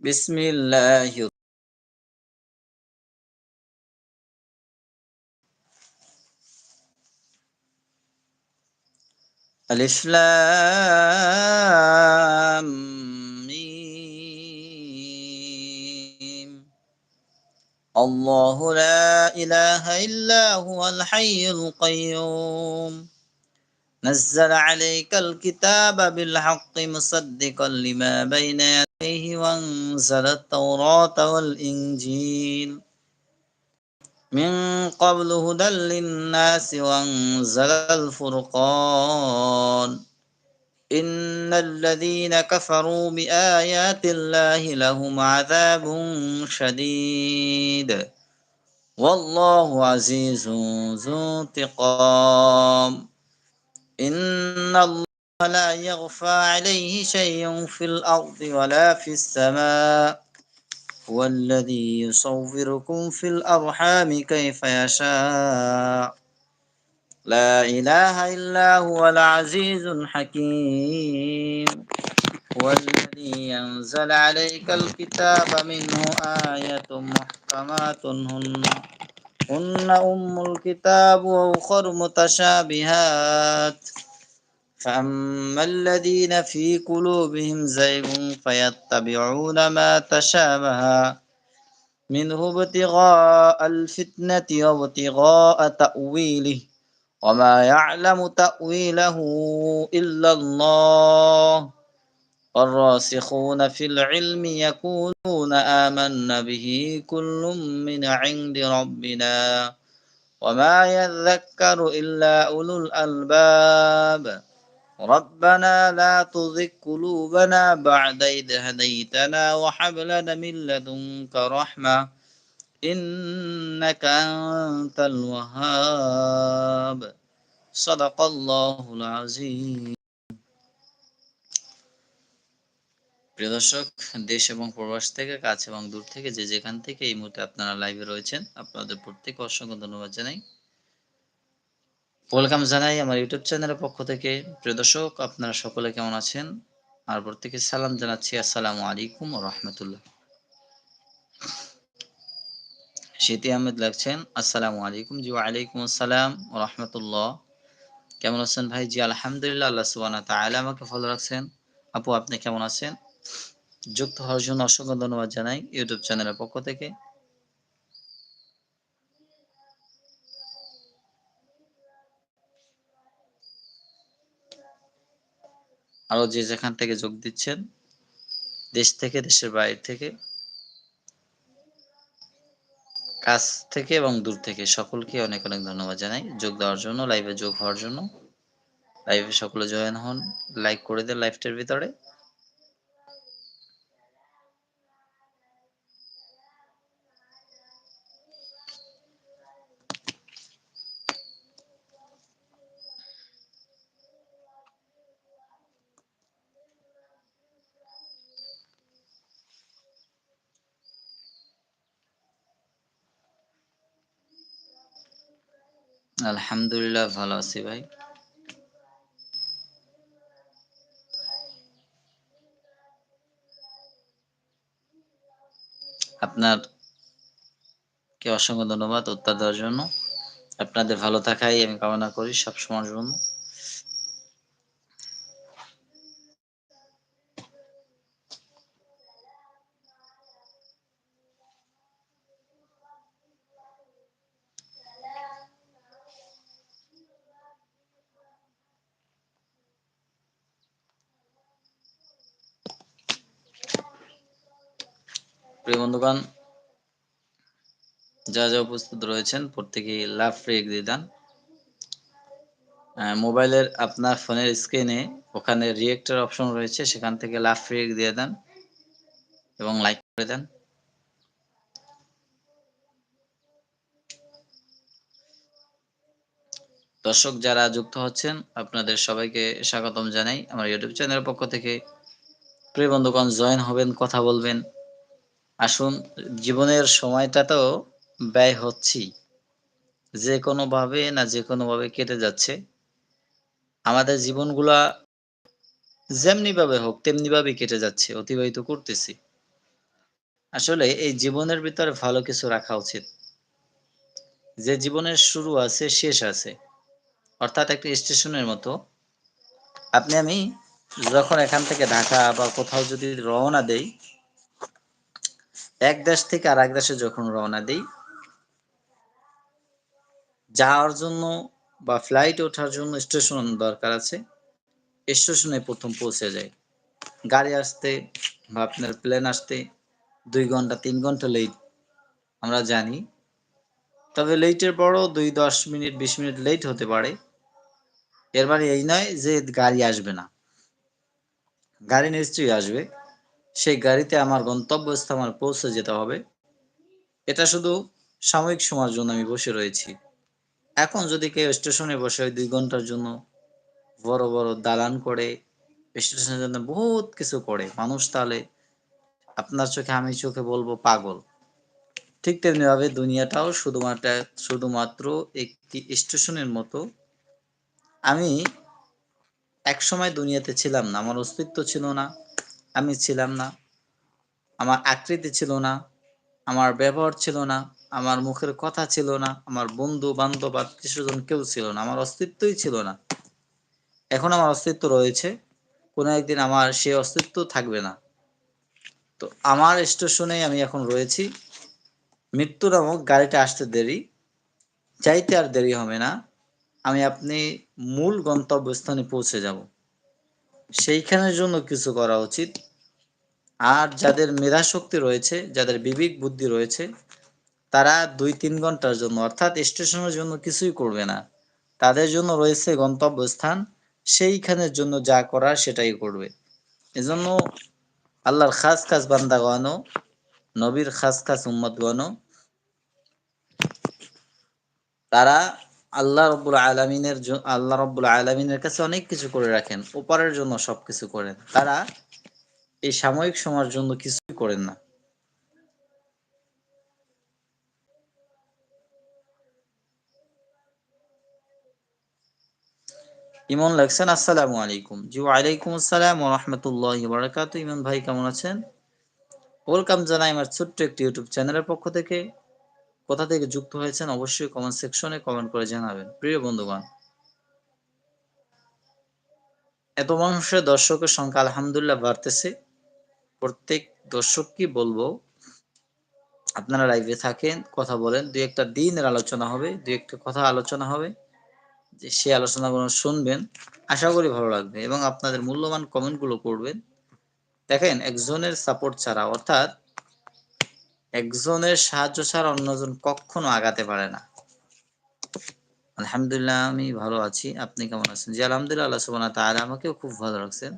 بسم الله. ألف لام ميم. الله لا إله إلا هو الحي القيوم. نزل عليك الكتاب بالحق مصدقا لما بين يديه وأنزل التوراة والإنجيل. من قبل هدى للناس وأنزل الفرقان. إن الذين كفروا بآيات الله لهم عذاب شديد. والله عزيز ذو انتقام. إن الله لا يغفى عليه شيء في الأرض ولا في السماء. هو الذي يصوركم في الأرحام كيف يشاء. لا إله إلا هو العزيز الحكيم. هو الذي ينزل عليك الكتاب منه آية محكمات. هن هن أم الكتاب وأخر متشابهات. فأما الذين في قلوبهم زيغ فيتبعون ما تشابه منه ابتغاء الفتنة وابتغاء تأويله وما يعلم تأويله إلا الله والراسخون في العلم يقولون آمنا به كل من عند ربنا وما يذكر إلا أولو الألباب ربنا لا تزغ قلوبنا بعد إذ هديتنا وهب لنا من لدنك رحمة إنك أنت الوهاب صدق الله العظيم প্রিয় দর্শক দেশ এবং প্রবাস থেকে কাছে এবং দূর থেকে যে যেখান থেকে এই মুহূর্তে আপনারা লাইভে রয়েছেন আপনাদের প্রত্যেকে অসংখ্য ধন্যবাদ জানাই ওয়েলকাম জানাই আমার ইউটিউব চ্যানেলের পক্ষ থেকে। প্রিয় দর্শক, আপনারা সকলে কেমন আছেন? আর প্রত্যেকে সালাম জানাচ্ছি। আসসালামু আলাইকুম রহমতুল্লাহ। শীতি আহমেদ লাগছেন। আসসালামু আলাইকুম জি ওয়ালাইকুম আসসালাম রহমতুল্লাহ। কেমন আছেন ভাই? জি, আলহামদুলিল্লাহ, আল্লাহ সুবানা তাহলে আমাকে ভালো রাখছেন। আপু, আপনি কেমন আছেন? যুক্ত হওয়ার জন্য অসংখ্য ধন্যবাদ জানাই ইউটিউব চ্যানেলের পক্ষ থেকে। আরও যে যেখান থেকে যোগ দিচ্ছেন, দেশ থেকে, দেশের বাইরে থেকে, কাছ থেকে এবং দূর থেকে, সকলকে অনেক অনেক ধন্যবাদ জানাই। যোগ দেওয়ার জন্য লাইভে যোগ হওয়ার জন্য। লাইভে সকলে জয়েন হন লাইক করে দেন লাইভটার ভিতরে। আলহামদুলিল্লাহ, ভালো আছি ভাই। আপনার কে অসংখ্য ধন্যবাদ উত্তর দেওয়ার জন্য। আপনাদের ভালো থাকাই আমি কামনা করি সব সময়ের জন্য। বন্ধুগণ, যা যা উপস্থিত রয়েছেন, প্রত্যেকেই লাভ রেক দিয়ে দেন মোবাইলের আপনার ফোনের স্ক্রিনে ওখানে রিয়েক্টের অপশন রয়েছে, সেখান থেকে লাভ রেক দিয়ে দেন এবং লাইক করে দেন। দর্শক, যারা যুক্ত হচ্ছেন, আপনাদের সবাইকে স্বাগতম জানাই। আমার ইউটিউব চ্যানেলের পক্ষ থেকে। প্রিয় বন্ধুগণ জয়েন হবেন, কথা বলবেন। আসুন, জীবনের সময়টা তো ব্যয় হচ্ছি। যে কোনোভাবে না যে কোনোভাবে কেটে যাচ্ছে। আমাদের জীবনগুলা যেমনি ভাবে হোক তেমনি ভাবে কেটে যাচ্ছে, অতিবাহিত করতেছি। আসলে এই জীবনের ভিতরে ভালো কিছু রাখা উচিত। যে জীবনের শুরু আছে, শেষ আছে, অর্থাৎ একটা স্টেশনের মতো। আপনি আমি যখন এখান থেকে ঢাকা বা কোথাও যদি রওনা দেই এক দেশ থেকে আর এক দেশে যখন রওনা দিই, যাওয়ার জন্য বা ফ্লাইট ওঠার জন্য স্টেশন দরকার আছে। স্টেশনে প্রথম পৌঁছে যায় গাড়ি আসতে বা আপনার প্লেন আসতে দুই ঘণ্টা, তিন ঘণ্টা লেট আমরা জানি। তবে লেটের পরও দুই, দশ মিনিট, বিশ মিনিট লেট হতে পারে। এর মানে এই নয় যে গাড়ি আসবে না। গাড়ি নিশ্চয়ই আসবে। সেই গাড়িতে আমার গন্তব্যস্থ আমার পৌঁছে যেতে হবে। এটা শুধু সাময়িক সময়ের জন্য আমি বসে রয়েছি। এখন যদি কেউ স্টেশনে বসে দুই ঘণ্টার জন্য বড় বড় দালান করে, স্টেশনের জন্য বহুত কিছু করে, মানুষ তাহলে আপনার চোখে, আমি চোখে বলব পাগল। ঠিক তেমনি ভাবে দুনিয়াটাও শুধুমাত্র শুধুমাত্র একটি স্টেশনের মতো। আমি এক সময় দুনিয়াতে ছিলাম না, আমার অস্তিত্ব ছিল না। আমি ছিলাম না। আমার আকৃতি ছিল না, আমার ব্যবহার ছিল না, আমার মুখের কথা ছিল না, আমার বন্ধু বান্ধব আত্মীয়স্বজন কেউ ছিল না, আমার অস্তিত্বই ছিল না। এখন আমার অস্তিত্ব রয়েছে, কোনো একদিন আমার সেই অস্তিত্ব থাকবে না। তো আমার স্টেশনে আমি এখন রয়েছি। মৃত্যু নামক গাড়িটা আসতে দেরি, যাইতে আর দেরি হবে না। আমি আপনি মূল গন্তব্যস্থানে পৌঁছে যাব। সেইখানের জন্য কিছু করা উচিত। আর যাদের মেধা শক্তি রয়েছে, যাদের বিবেক বুদ্ধি রয়েছে, তারা দুই তিন ঘণ্টার জন্য, অর্থাৎ স্টেশনের জন্য কিছুই করবে না। তাদের জন্য রয়েছে গন্তব্যস্থান, সেইখানের জন্য যা করার সেটাই করবে। এজন্য আল্লাহর খাস খাস বান্দা বান্দাগণ, নবীর খাস খাস উম্মত গণ তারা আল্লাহ রব্বুল আলমিনের আল্লাহ রব্বুল আলমিনের কাছে অনেক কিছু করে রাখেন, ওপারের জন্য সবকিছু করেন। তারা এই সাময়িক সময়ের জন্য কিছুই করেন না। ইমন লেখছেন আসসালামু আলাইকুম। জি, ওয়ালাইকুম আসসালাম রহমতুল্লাহ বারাকাতু ইমন ভাই, কেমন আছেন? ওয়েলকাম জানাই আমার ছোট্ট একটি ইউটিউব চ্যানেলের পক্ষ থেকে। কোথা থেকে যুক্ত হয়েছেন অবশ্যই কমেন্ট সেকশনে কমেন্ট করে জানাবেন। প্রিয় বন্ধুগণ, এত মানুষের দর্শকের সংখ্যা আলহামদুলিল্লাহ বাড়তেছে। প্রত্যেক দর্শক কি বলব, আপনারা লাইভে থাকেন, কথা বলেন, দুই একটা দিনের আলোচনা হবে, দুই একটা কথা আলোচনা হবে, যে সে আলোচনাগুলো শুনবেন, আশা করি ভালো লাগবে। এবং আপনাদের মূল্যবান কমেন্টগুলো করবেন দেখেন, একজনের সাপোর্ট ছাড়া, অর্থাৎ একজনের সাহায্য ছাড়া অন্যজন কখনো আগাতে পারে না। আলহামদুলিল্লাহ, আমি ভালো আছি। আপনি কেমন আছেন? জি, আলহামদুলিল্লাহ, আল্লাহ তাআলা আমাকেও খুব ভালো রাখছেন।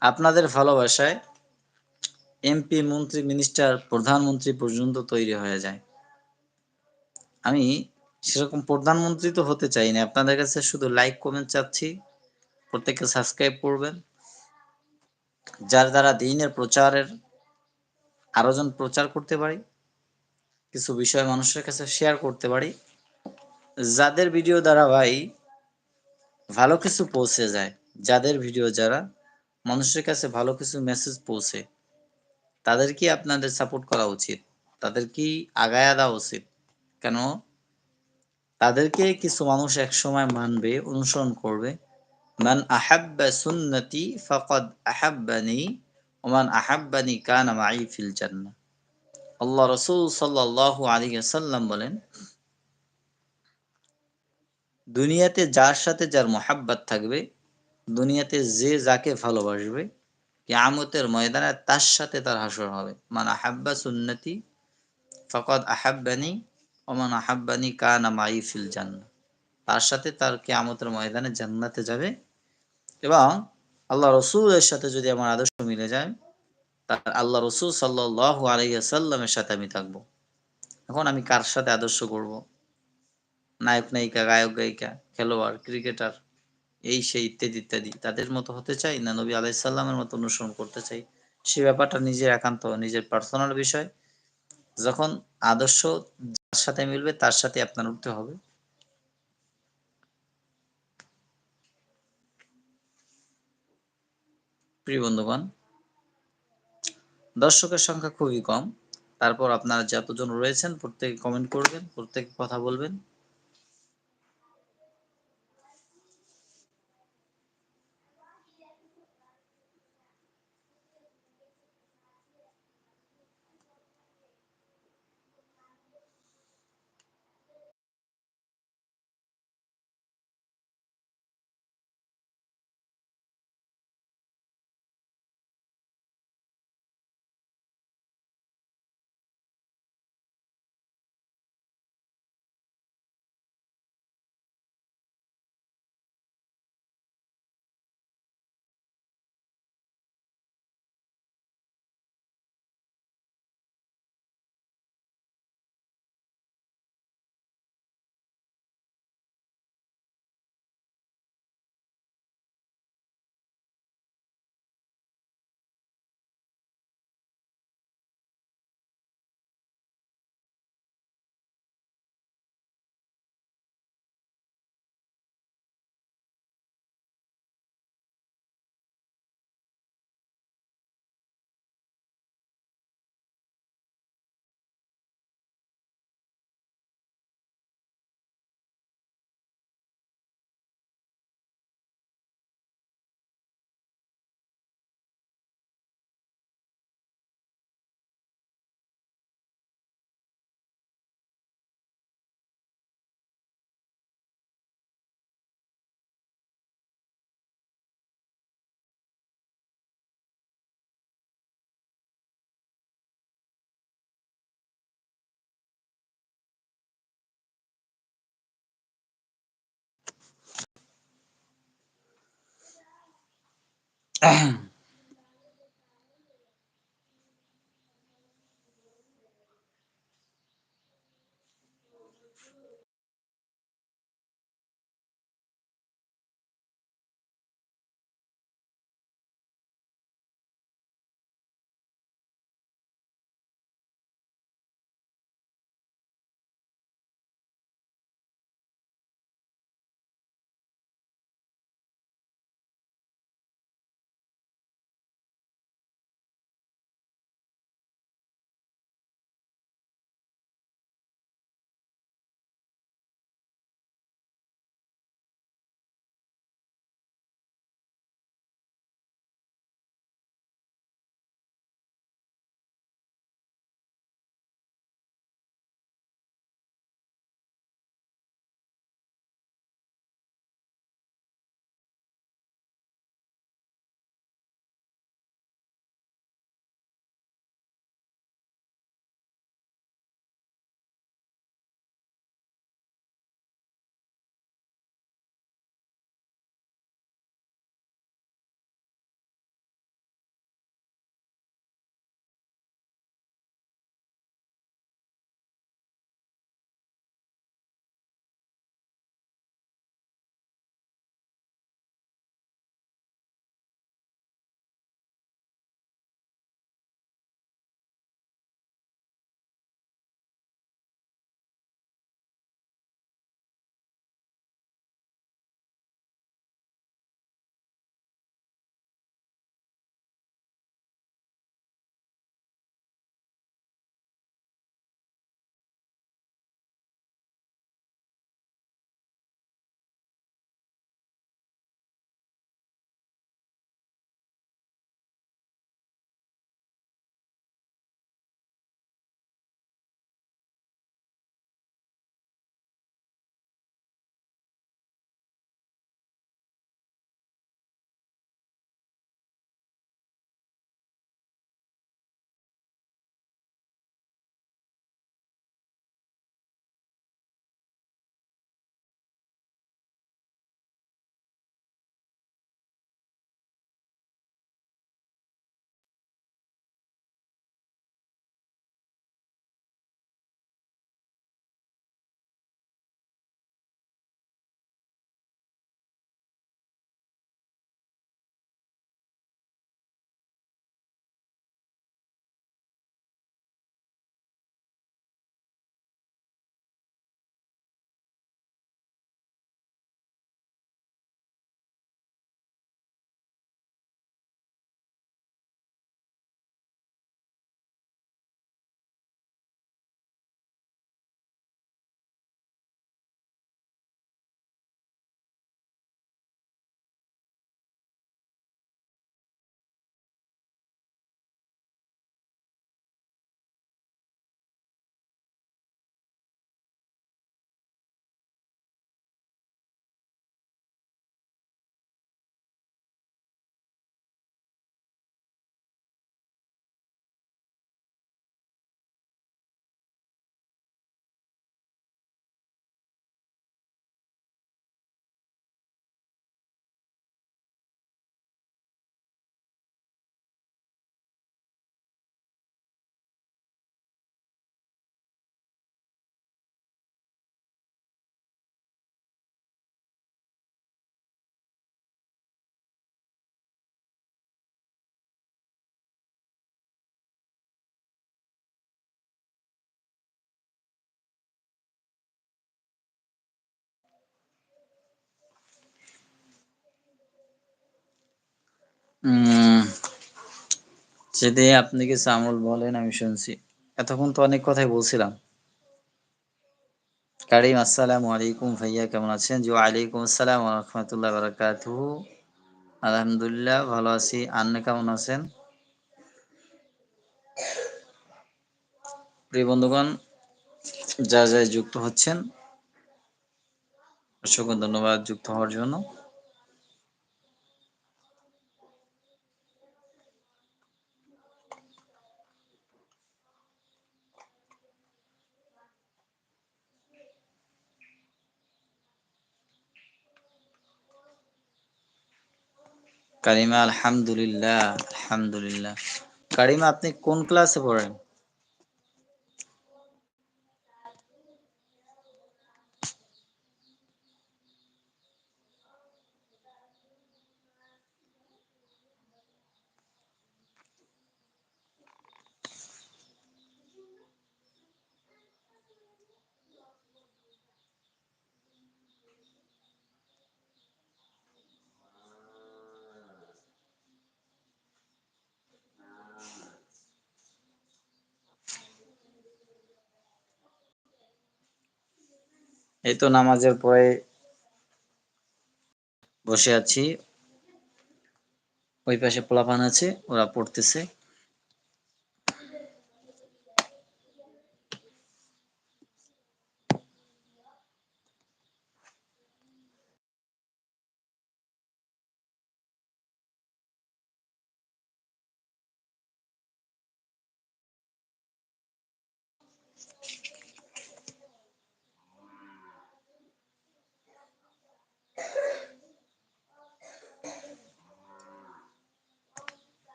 আপনাদের ভালোবাসায় এমপি, মন্ত্রী, মিনিস্টার, প্রধানমন্ত্রী পর্যন্ত তৈরি হয়ে যায়। আমি সেরকম প্রধানমন্ত্রী তো হতে চাই না। আপনাদের কাছে শুধু লাইক কমেন্ট চাচ্ছি। প্রত্যেকে সাবস্ক্রাইব করবেন। যার দ্বারা দিনের প্রচারের আরও জন প্রচার করতে পারি, কিছু বিষয় মানুষের কাছে শেয়ার করতে পারি। যাদের ভিডিও দ্বারা ভাই ভালো কিছু পৌঁছে যায়, যাদের ভিডিও যারা মানুষের কাছে ভালো কিছু মেসেজ পৌঁছে, তাদের কি আপনাদের সাপোর্ট করা উচিত? তাদের কি আগায়া দেওয়া উচিত? কেন? তাদেরকে কিছু মানুষ এক সময় মানবে, অনুসরণ করবে। মান আহাব্বা সুন্নতি ফাকাদ আহাব্বানি ওমান আহাব্বানি কানা মাই ফিল জান্নাহ। আল্লাহ রসুল সাল্লাল্লাহু আলাইহি সাল্লাম বলেন, দুনিয়াতে যার সাথে যার মোহাব্বত থাকবে, দুনিয়াতে যে যাকে ভালোবাসবে, কিয়ামতের ময়দানে তার সাথে তার হাসর হবে। মান আহাব্বা সুন্নতি ফকদ আহাব্বানি ওমান আহাব্বানি কানা মাই ফিল জান্না তার সাথে তার কেয়ামতের ময়দানে জান্নাতে যাবে এবং আল্লাহ রসুলের সাথে যদি আমার আদর্শ মিলে যায়, তার আল্লাহ রসুল সাল্লাহ আলাইসাল্লামের সাথে আমি থাকব। এখন আমি কার সাথে আদর্শ করব? নায়ক, নায়িকা, গায়ক, গায়িকা, খেলোয়াড়, ক্রিকেটার, এই সেই ইত্যাদি ইত্যাদি। তাদের মতো হতে চাই না নবী আলাইসাল্লামের মতো অনুসরণ করতে চাই? সে ব্যাপারটা নিজের একান্ত, নিজের পার্সোনাল বিষয়। যখন আদর্শ সাথে মিলবে, তার সাথে আপনার উঠতে হবে। প্রিয় বন্ধুগণ, দর্শকের সংখ্যা খুবই কম। তারপর আপনারা যতজন রয়েছেন, প্রত্যেকে কমেন্ট করবেন, প্রত্যেকে কথা বলবেন। Ahem. যদি আপনি কিছু আমল বলেন, আমি শুনছি। এতক্ষণ তো অনেক কথাই বলছিলাম। কারিম, আসসালামু আলাইকুম ভাইয়া, কেমন আছেন? জি, ওয়ালাইকুম আসসালাম রহমতুল্লাহ বারাকাতুহু। আলহামদুলিল্লাহ, ভালো আছি। আপনি কেমন আছেন? প্রিয় বন্ধুগণ যা যা যুক্ত হচ্ছেন, অসংখ্য ধন্যবাদ যুক্ত হওয়ার জন্য। কারিমা আলহামদুলিল্লাহ আলহামদুলিল্লাহ। কারিমা আপনি কোন ক্লাসে পড়েন? এই তো নামাজের পরে বসে আছি। ওই পাশে পোলাপান আছে ওরা পড়তেছে।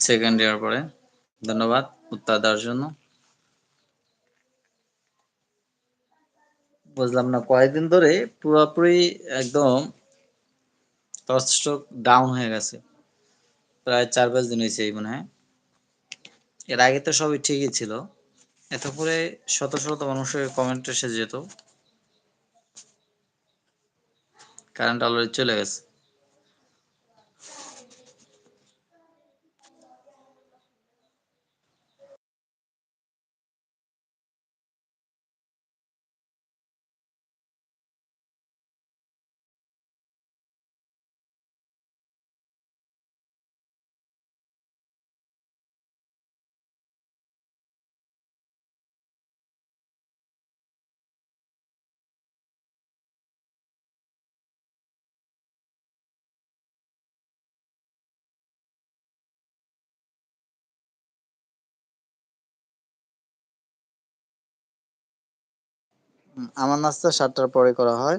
সেকেন্ড ইয়ার পরে। ধন্যবাদ উত্তর দেওয়ার জন্য। বুঝলাম না, কয়েকদিন ধরে পুরোপুরি একদম ডাউন হয়ে গেছে। প্রায় চার পাঁচ দিন হয়েছে এই মনে হয়। এর আগে তো সবই ঠিকই ছিল। এত করে শত শত মানুষের কমেন্ট এসে যেত। কারেন্ট অলরেডি চলে গেছে। আমার নাস্তা সাতটার পরে করা হয়।